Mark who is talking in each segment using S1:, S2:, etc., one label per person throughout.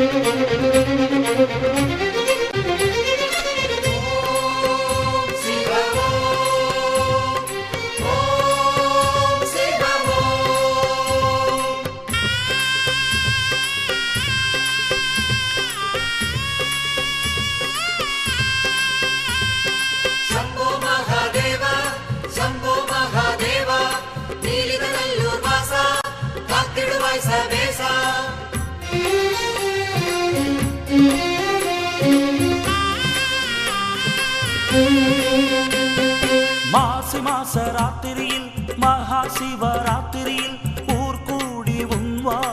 S1: ಶಂಭೋ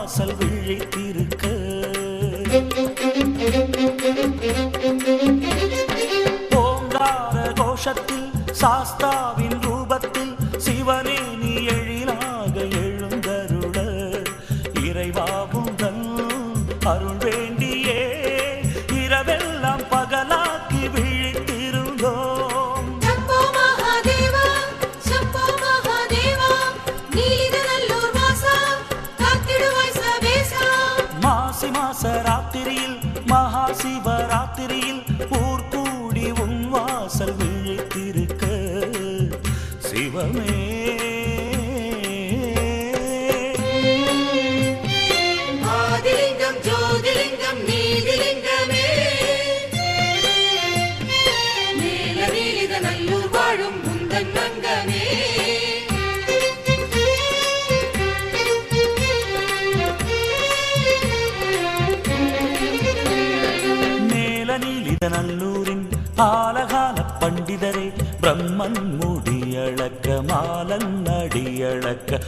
S2: வாசல் விழித்திருக்க. ஓங்கார கோஷத்தில் சாஸ்தா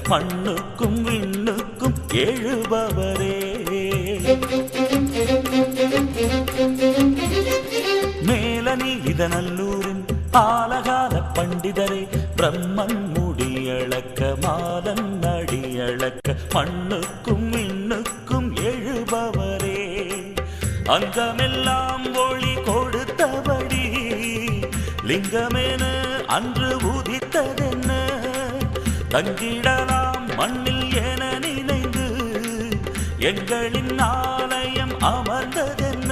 S2: மண்ணுக்கும் விண்ணுக்கும் எழுபவரே. மேலனி இதனல்லூரின் ஆலகால பண்டிதரே பிரம்மன் முடியளக்க மாதன் அடியளக்க மண்ணுக்கும் விண்ணுக்கும் எழுபவரே. அங்கமெல்லாம் ஒளி கொடுத்தபடி லிங்கமென அன்று உதித்ததே. தங்கிடலாம் மண்ணில் என நினைந்து எங்களின் ஆலயம் அமர்ந்ததென்ன?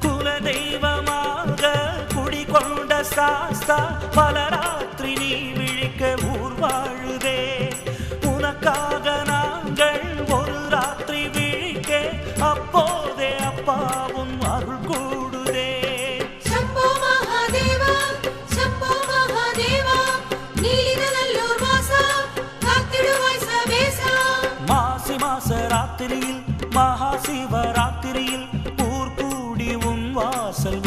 S2: குல தெய்வமாக குடிகொண்ட சாஸ்தா பல ராத்திரி நீ விழிக்க ஊர் வாழுதே. உனக்காக நாங்கள் ஒரு ராத்திரி விழிக்க அப்போதே அப்பா ராத்திரியில் மகா சிவராத்திரியில் ஊர் கூடி உன் வாசல்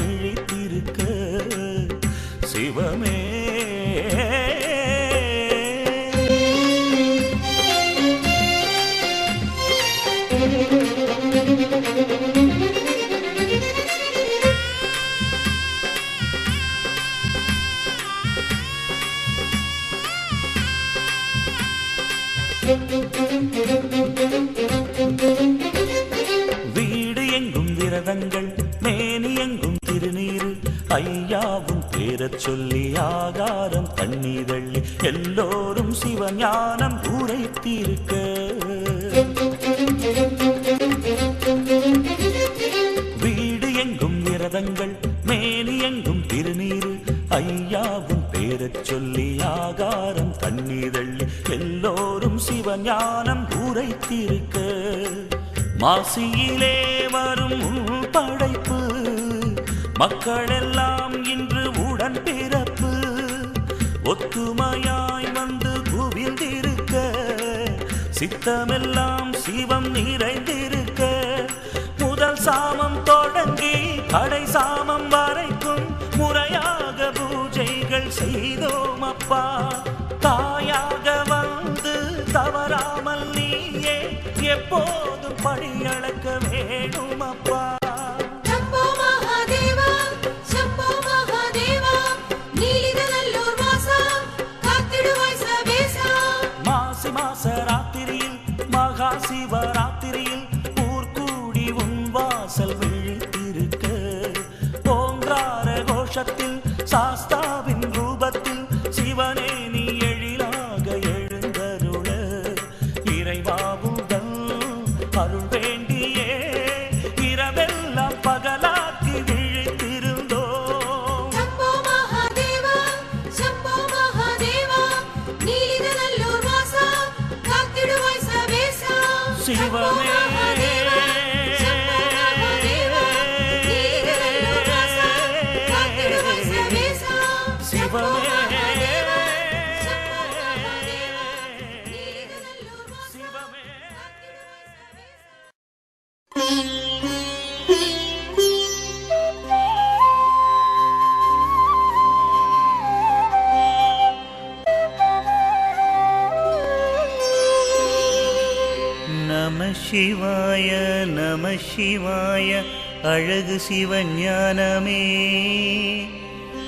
S2: எங்கும் திருநீரு. ஐயாவும் பேரச் சொல்லி ஆகாரம் தண்ணீரள்ளி எல்லோரும் சிவஞானம் உரைத்திருக்க. மாசியிலே வரும் படைப்பு. மக்களெல்லாம் இன்று உடன் பிறப்பு. ஒத்துமையாய் வந்து குவிந்திருக்க. சித்தமெல்லாம் சிவம் நிறைந்திருக்க. முதல் சாமம் தொடங்கி கடை சாமம் செய்தோம் அப்பா தாயாக வந்து தவறாமல் நீயே எப்போதும் படியளக்க வேணும் அப்பா சிவாய அழகு சிவஞானமே.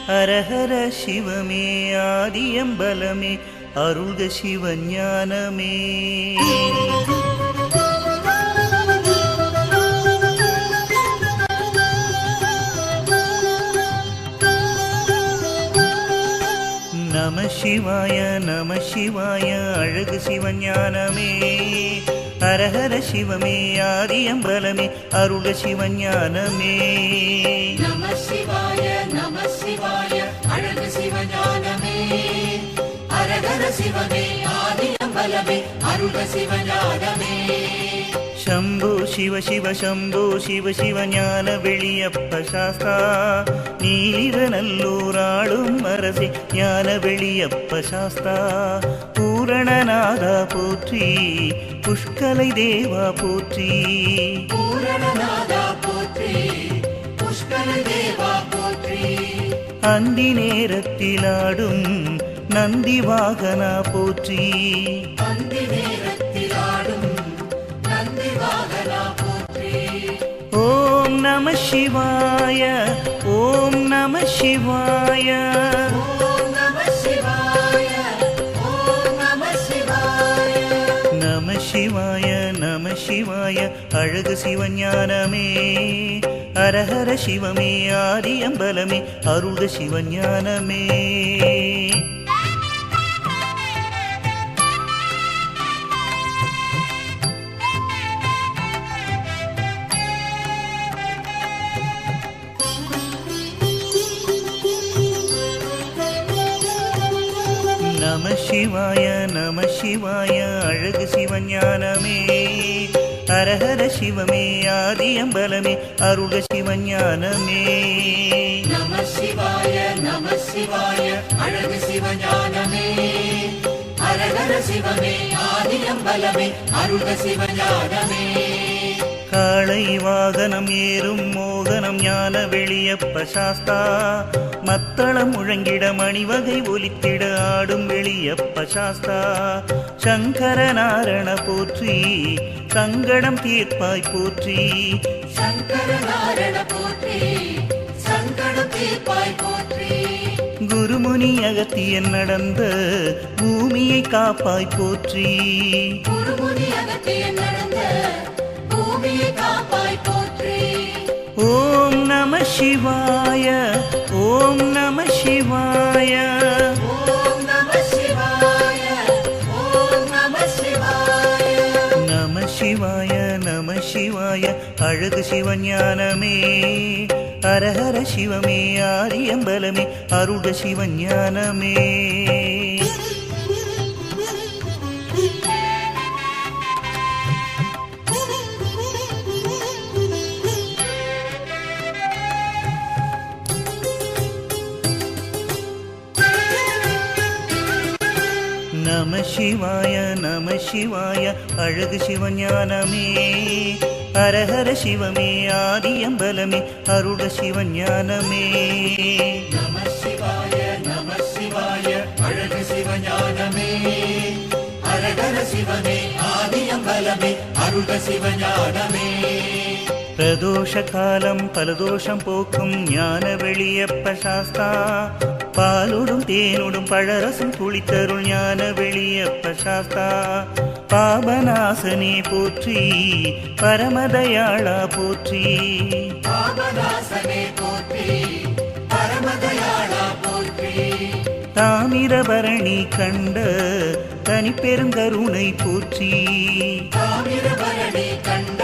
S2: ஹரஹர சிவமே ஆதியம்பலமே அருள்க சிவஞானமே. நம சிவாய நம சிவாய அழகு சிவஞானமே. ஹரஹர சிவமே ஆதியம்பலமே அருள சிவஞானமே.
S1: நம சிவாய நம சிவாய அழகு சிவஞானமே. ஹரஹர சிவமே ஆதியம்பலமே அருள சிவஞானமே.
S2: ಶಂಭು ಶಿವ ಶಿವ ಶಂಭು ಶಿವ ಶಿವ ஞான வெளியப்ப சாஸ்தா நீரநல்லூராளும் அரசி ஞான வெளியப்ப சாஸ்தா பூரணநாதா போற்றி புஷ்கலை தேவா போற்றி
S1: பூரணநாதா போற்றி புஷ்கர தேவா போற்றி
S2: அந்தி நேரத்திலாடும் நந்தி வாகனா போற்றி
S1: அந்தி
S2: சிவாய ஓம் நம சிவாய.
S1: நம சிவாய நம சிவாய
S2: அழகு சிவஞானமே. அரஹர சிவமே ஆரியம்பலமே அருள்க சிவஞானமே. சிவாய நம சிவாய அழகு சிவஞானமே. ஹரஹர சிவமே ஆதியம்பலமே அருள சிவஞானமே.
S1: நம சிவாய நம சிவாய அழகு சிவஞானமே. அரகர சிவமே ஆதியம்பலமே அருள சிவஞானமே.
S2: காளை வாகனம் ஏறும் மோகனம் ஞான வெளியப்ப சாஸ்தா. மத்தளம் முழங்கிட மணிவகை ஒலித்திட ஆடும் வெளியப்ப சாஸ்தா. சங்கர நாரண போற்றி சங்கடம் தீர்ப்பாய் போற்றி.
S1: சங்கர நாரண போற்றி சங்கட தீர்ப்பாய் போற்றி.
S2: குருமுனி அகத்தியன் நடந்த பூமியை காப்பாய் போற்றி.
S1: குருமுனி அகத்திய நடந்த
S2: நம சிவாய ஓம் நம சிவாய
S1: ஓம் நம சிவாய ஓம் நம சிவாய
S2: நம சிவாய நம சிவாய அழகு சிவாய நம சிவாய. அழகு சிவஞானமே. ஹரஹர சிவமே ஆதியம்பலமே அருட சிவஞானமே.
S1: நம சிவாய நம சிவாய அழகு சிவஞானமே. அரகர சிவமே ஆதியம்பலமே அருக சிவஞானமே.
S2: பிரதோஷ காலம் பலதோஷம் போக்கும் ஞான வெளியப்ப சாஸ்தா. ஞான வெளியப்ப சாஸ்தா. பாபநாசனே போற்றி பரமதயாளா போற்றி.
S1: பாபதாசனே போற்றி பரமதயாளா போற்றி.
S2: தாமிரபரணி கண்ட தனி பெருங்கருணை போற்றி.
S1: தாமிரபரணி கண்ட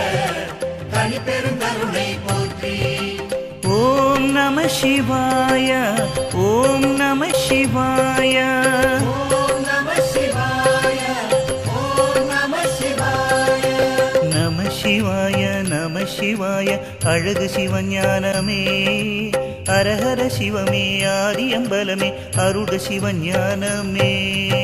S1: தனி பெருங்கருணை போற்றி.
S2: நம சிவாய. ஓம் நம சிவாய.
S1: நம சிவாய நம சிவாய.
S3: அழகு சிவஞானமே. அரஹர சிவமே ஆரியம்பலமே அருட சிவஞானமே.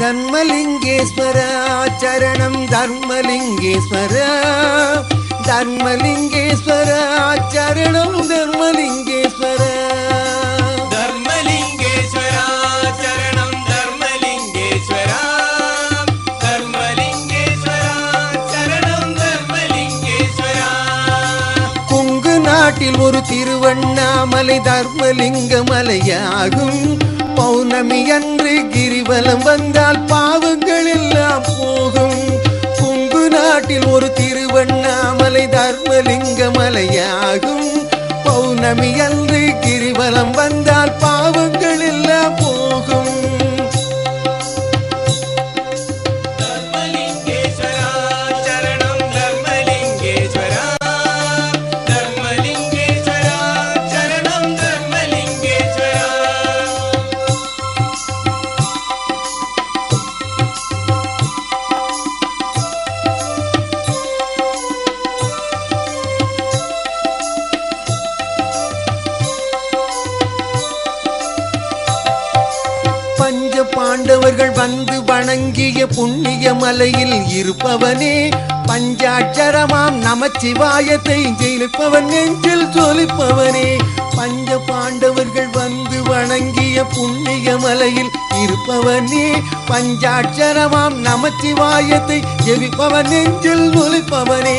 S4: தர்மலிங்கேஸ்வரா சரணம் தர்மலிங்கேஸ்வரா தர்மலிங்கேஸ்வரா தர்மலிங்க திருவண்ணாமலை தர்மலிங்க மலையாகும். பௌர்ணமி அன்று கிரிவலம் வந்தால் பாவங்கள் எல்லாம் போகும். கொங்கு நாட்டில் ஒரு திருவண்ணாமலை தர்மலிங்க மலையாகும். பௌர்ணமி அன்று கிரிவலம் வந்தால் பாவங்கள் எல்லாம் போகும். பாண்டவர்கள் வந்து வணங்கிய புண்ணிய மலையில் இருப்பவனே பஞ்சாட்சரமாம் நமச்சிவாயத்தை ஜெயிப்பவன் நெஞ்சில் சொலிப்பவனே பஞ்ச பாண்டவர்கள் வந்து வணங்கிய புண்ணிய மலையில் இருப்பவனே பஞ்சாட்சரமாம் நமச்சிவாயத்தை ஜெபிப்பவன் நெஞ்சில் நொலிப்பவனே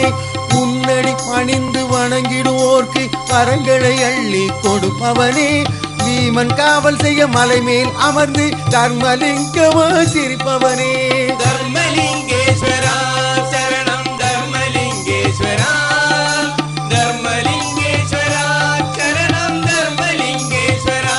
S4: உன்னடி பணிந்து வணங்கிடுவோர்க்கு கரங்களை அள்ளி கொடுப்பவனே பீமன் காவல் செய்ய மலை மேல் அமர்ந்து தர்மலிங்கமா சிரிப்பவனே.
S1: தர்மலிங்கேஸ்வரா சரணம் தர்மலிங்கேஸ்வரா. தர்மலிங்கேஸ்வரா சரணம் தர்மலிங்கேஸ்வரா.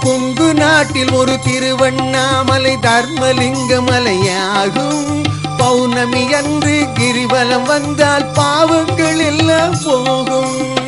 S4: கொங்கு நாட்டில் ஒரு திருவண்ணாமலை தர்மலிங்க மலையாகும் பௌர்ணமி அன்று கிரிவலம் வந்தால் பாவங்கள் எல்லாம் போகும்.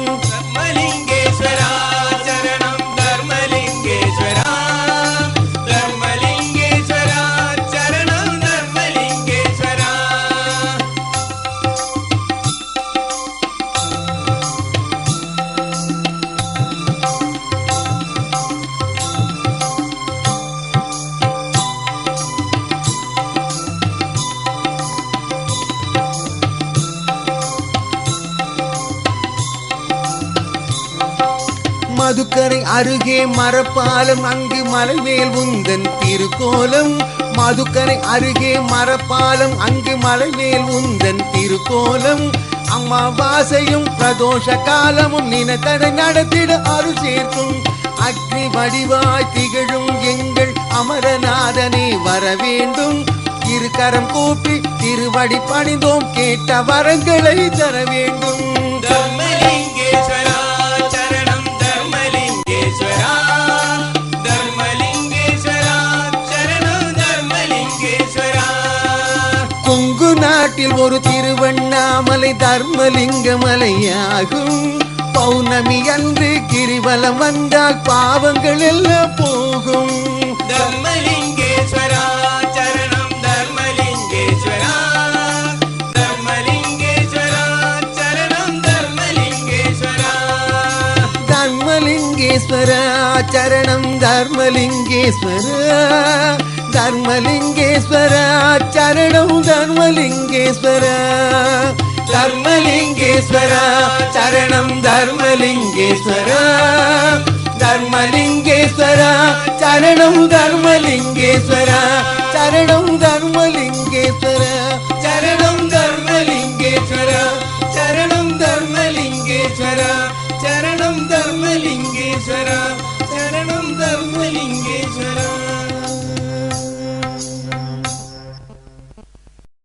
S4: அருகே மரப்பாலம் அங்கு மலைமேல் உந்தன் திருக்கோலம். மதுக்கரை அருகே மரப்பாலம் அங்கு மலைமேல் உந்தன் திருக்கோலம். அம்மாவாசையும் பிரதோஷ காலமும் நினைத்ததை நடத்திட அருள் சேர்க்கும். அக்னி வடிவாய் திகழும் எங்கள் அமரநாதனே வர வேண்டும். இருக்கரம் கூப்பி திருவடி பணிந்தோம் கேட்ட வரங்களை தர வேண்டும். நாட்டில் ஒரு திருவண்ணாமலை தர்மலிங்க மலையாகும் பௌர்ணமி அன்று கிரிவலம் வந்தால் பாவங்கள் எல்லாம் போகும்.
S1: தர்மலிங்கேஸ்வரா சரணம் தர்மலிங்கேஸ்வரா. தர்மலிங்கேஸ்வரா சரணம் தர்மலிங்கேஸ்வரா.
S4: தர்மலிங்கேஸ்வரா சரணம் தர்மலிங்கேஸ்வரா. தர்மலிங்கேஸ்வர சரணம் தர்மலிங்கேஸ்வர. தர்மலிங்கேஸ்வர சரணம் தர்மலிங்கேஸ்வர. தர்மலிங்கேஸ்வர சரணம் தர்மலிங்கேஸ்வர. சரணம் தர்மலிங்கேஸ்வர.